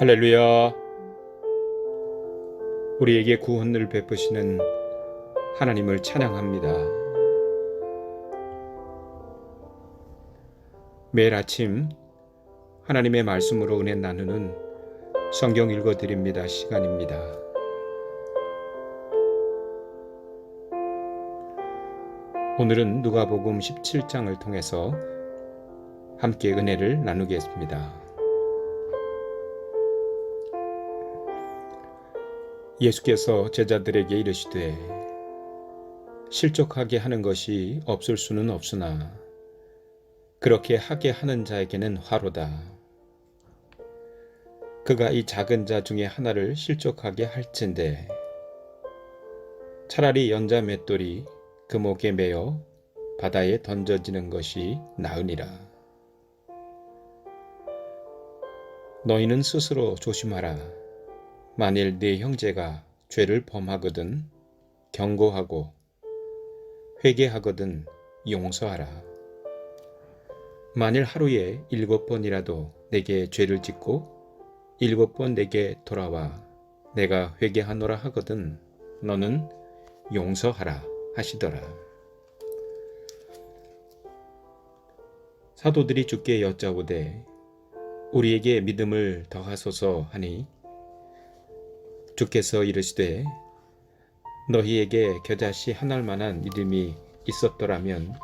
할렐루야. 우리에게 구원을 베푸시는 하나님을 찬양합니다. 매일 아침 하나님의 말씀으로 은혜 나누는 성경 읽어 드립니다. 시간입니다. 오늘은 누가복음 17장을 통해서 함께 은혜를 나누겠습니다. 예수께서 제자들에게 이르시되 실족하게 하는 것이 없을 수는 없으나 그렇게 하게 하는 자에게는 화로다. 그가 이 작은 자 중에 하나를 실족하게 할진대 차라리 연자 맷돌이 그 목에 매어 바다에 던져지는 것이 나으니라. 너희는 스스로 조심하라. 만일 네 형제가 죄를 범하거든 경고하고 회개하거든 용서하라. 만일 하루에 일곱 번이라도 내게 죄를 짓고 일곱 번 내게 돌아와 내가 회개하노라 하거든 너는 용서하라 하시더라. 사도들이 주께 여짜오되 우리에게 믿음을 더하소서 하니 주께서 이르시되 너희에게 겨자씨 하나일 만한 믿음이 있었더라면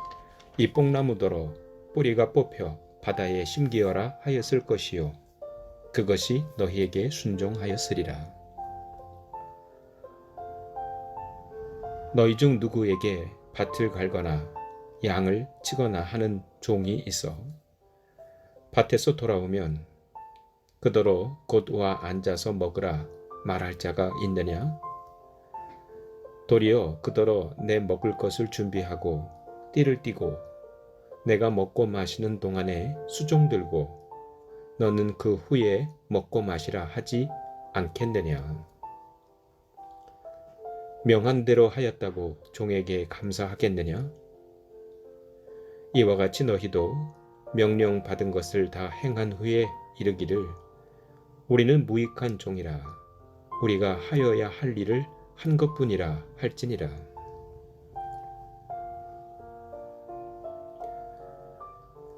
이 뽕나무더러 뿌리가 뽑혀 바다에 심기어라 하였을 것이요. 그것이 너희에게 순종하였으리라 너희 중 누구에게 밭을 갈거나 양을 치거나 하는 종이 있어? 밭에서 돌아오면 그더러 곧와 앉아서 먹으라 말할 자가 있느냐? 도리어 그더러 내 먹을 것을 준비하고 띠를 띠고 내가 먹고 마시는 동안에 수종 들고 너는 그 후에 먹고 마시라 하지 않겠느냐? 명한 대로 하였다고 종에게 감사하겠느냐? 이와 같이 너희도 명령 받은 것을 다 행한 후에 이르기를 우리는 무익한 종이라 우리가 하여야 할 일을 한 것뿐이라 할지니라.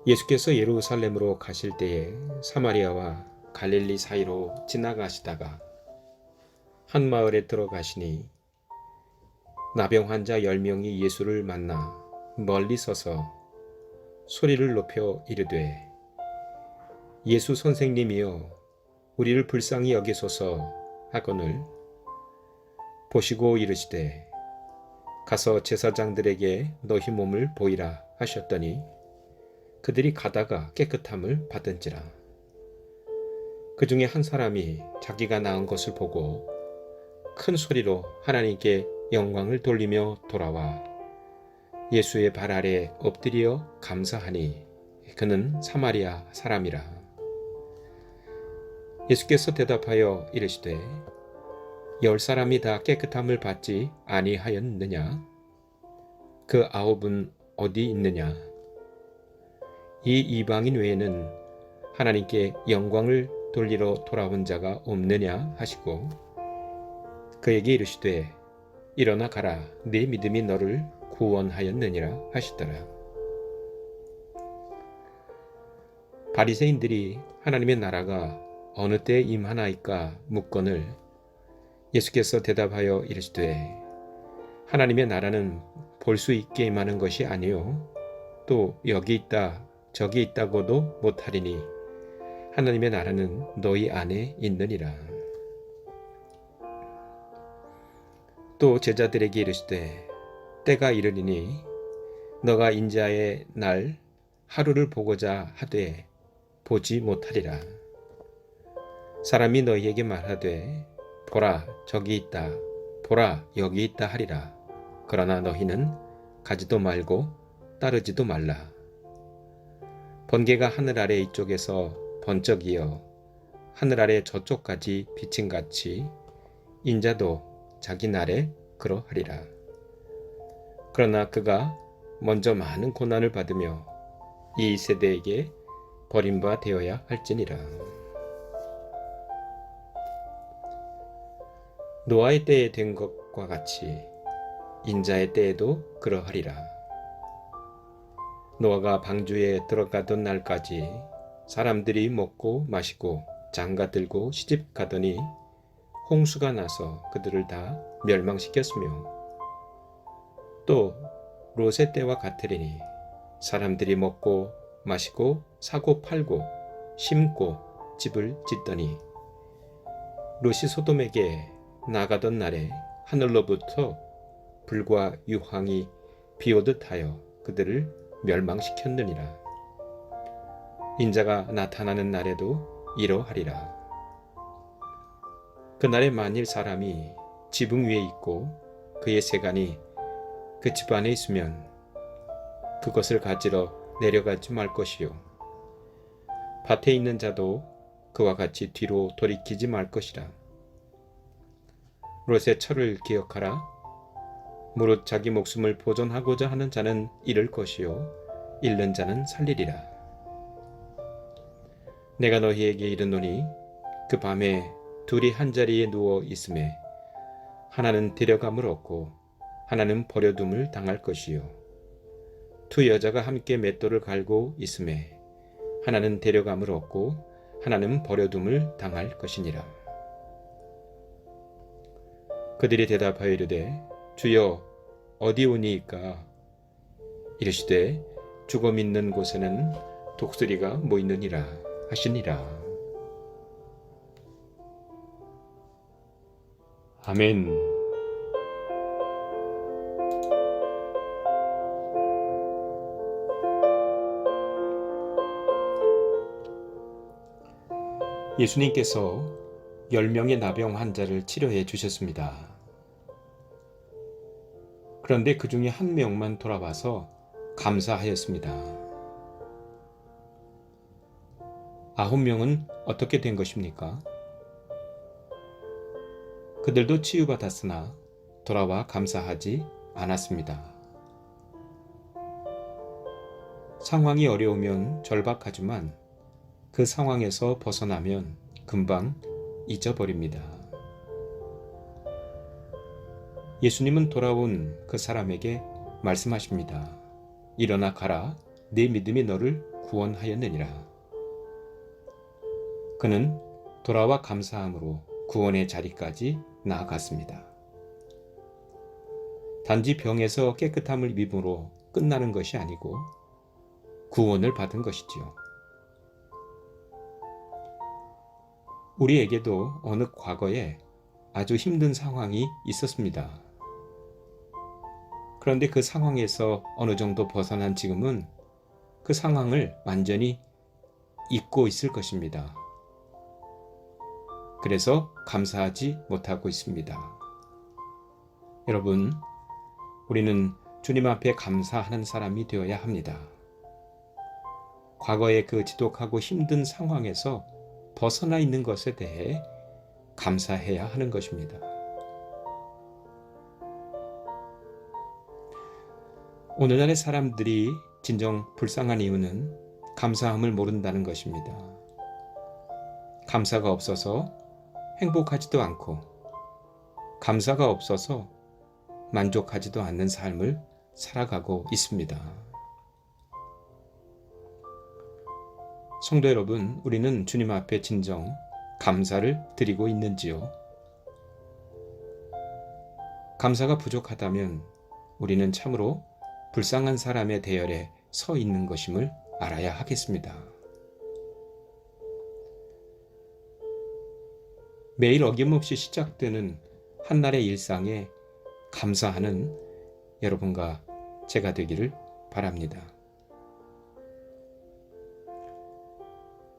예수께서 예루살렘으로 가실 때에 사마리아와 갈릴리 사이로 지나가시다가 한 마을에 들어가시니 나병 환자 열 명이 예수를 만나 멀리 서서 소리를 높여 이르되 예수 선생님이여 우리를 불쌍히 여기소서 하거늘 보시고 이르시되 가서 제사장들에게 너희 몸을 보이라 하셨더니 그들이 가다가 깨끗함을 받은지라. 그 중에 한 사람이 자기가 낳은 것을 보고 큰 소리로 하나님께 영광을 돌리며 돌아와 예수의 발 아래 엎드려 감사하니 그는 사마리아 사람이라 예수께서 대답하여 이르시되 열 사람이 다 깨끗함을 받지 아니하였느냐? 그 아홉은 어디 있느냐? 이 이방인 외에는 하나님께 영광을 돌리러 돌아온 자가 없느냐 하시고 그에게 이르시되 일어나 가라 네 믿음이 너를 구원하였느니라 하시더라. 바리새인들이 하나님의 나라가 어느 때 임하나이까 묻거늘 예수께서 대답하여 이르시되 하나님의 나라는 볼 수 있게 임하는 것이 아니요. 또 여기 있다 저기 있다고도 못하리니 하나님의 나라는 너희 안에 있느니라. 또 제자들에게 이르시되 때가 이르리니 너가 인자의 날 하루를 보고자 하되 보지 못하리라 사람이 너희에게 말하되 보라 저기 있다. 보라 여기 있다 하리라. 그러나 너희는 가지도 말고 따르지도 말라. 번개가 하늘 아래 이쪽에서 번쩍이어 하늘 아래 저쪽까지 비친 같이 인자도 자기 날에 그러하리라. 그러나 그가 먼저 많은 고난을 받으며 이 세대에게 버림바 되어야 할지니라. 노아의 때에 된 것과 같이 인자의 때에도 그러하리라. 노아가 방주에 들어가던 날까지 사람들이 먹고 마시고 장가 들고 시집 가더니 홍수가 나서 그들을 다 멸망시켰으며 또 롯의 때와 같으리니 사람들이 먹고 마시고 사고 팔고 심고 집을 짓더니 롯이 소돔에게 나가던 날에 하늘로부터 불과 유황이 비오듯 하여 그들을 멸망시켰느니라. 인자가 나타나는 날에도 이러하리라. 그날에 만일 사람이 지붕 위에 있고 그의 세간이 그 집 안에 있으면 그것을 가지러 내려가지 말 것이요. 밭에 있는 자도 그와 같이 뒤로 돌이키지 말 것이라. 롯의 철을 기억하라. 무릇 자기 목숨을 보존하고자 하는 자는 잃을 것이요. 잃는 자는 살리리라. 내가 너희에게 이르노니 그 밤에 둘이 한 자리에 누워 있음에 하나는 데려감을 얻고 하나는 버려둠을 당할 것이요 두 여자가 함께 맷돌을 갈고 있음에 하나는 데려감을 얻고 하나는 버려둠을 당할 것이니라 그들이 대답하여 이르되 주여 어디 오니이까 이르시되 죽어 믿는 곳에는 독수리가 모이느니라 하시니라 아멘. 예수님께서 10명의 나병 환자를 치료해 주셨습니다. 그런데 그 중에 한 명만 돌아와서 감사하였습니다. 아홉 명은 어떻게 된 것입니까? 그들도 치유받았으나 돌아와 감사하지 않았습니다. 상황이 어려우면 절박하지만 그 상황에서 벗어나면 금방 잊어버립니다. 예수님은 돌아온 그 사람에게 말씀하십니다. 일어나 가라. 내 믿음이 너를 구원하였느니라. 그는 돌아와 감사함으로 구원의 자리까지 나아갔습니다. 단지 병에서 깨끗함을 입음으로 끝나는 것이 아니고 구원을 받은 것이지요. 우리에게도 어느 과거에 아주 힘든 상황이 있었습니다. 그런데 그 상황에서 어느 정도 벗어난 지금은 그 상황을 완전히 잊고 있을 것입니다. 그래서 감사하지 못하고 있습니다. 여러분, 우리는 주님 앞에 감사하는 사람이 되어야 합니다. 과거의 그 지독하고 힘든 상황에서 벗어나 있는 것에 대해 감사해야 하는 것입니다. 오늘날의 사람들이 진정 불쌍한 이유는 감사함을 모른다는 것입니다. 감사가 없어서 행복하지도 않고 감사가 없어서 만족하지도 않는 삶을 살아가고 있습니다. 성도 여러분, 우리는 주님 앞에 진정 감사를 드리고 있는지요? 감사가 부족하다면 우리는 참으로 불쌍한 사람의 대열에 서 있는 것임을 알아야 하겠습니다. 매일 어김없이 시작되는 한날의 일상에 감사하는 여러분과 제가 되기를 바랍니다.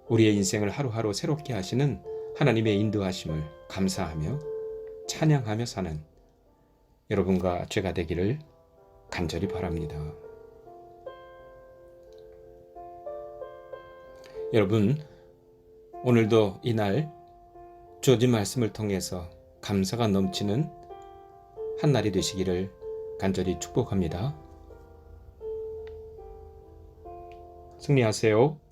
우리의 인생을 하루하루 새롭게 하시는 하나님의 인도하심을 감사하며 찬양하며 사는 여러분과 제가 되기를 간절히 바랍니다. 여러분, 오늘도 이날 주어진 말씀을 통해서 감사가 넘치는 한 날이 되시기를 간절히 축복합니다. 승리하세요.